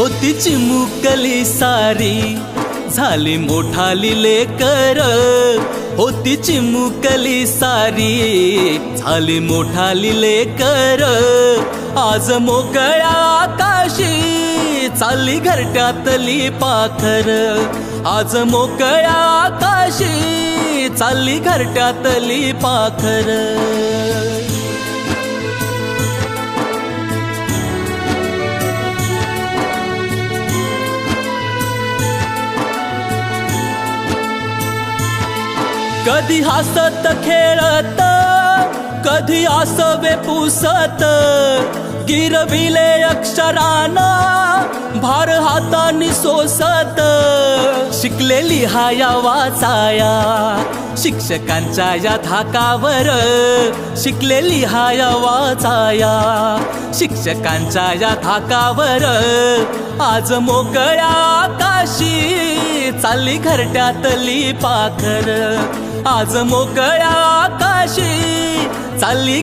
होती चिमुकली सारी झाली मोठाली लेकर. होती चिमुकली सारी झाली मोठाली लेकर. आज मोकळ्या आकाशी चालली घरट्यातली पाखर. आज मोकळ्या आकाशी चालली घरट्यातली पाखर. कधी हसत खेळत कधी आसवे पुसत. गिरविले अक्षराना भार हातानी सोसत. शिकलेली हाया वाचाया शिक्षकांच्या या धाकावर शिकलेली हाया वाचाया शिक्षकांच्या या धाकावर आज मोकळ्या आकाशी चालली घरट्यातली पाखर. आज मोकळ्या आकाशी चालली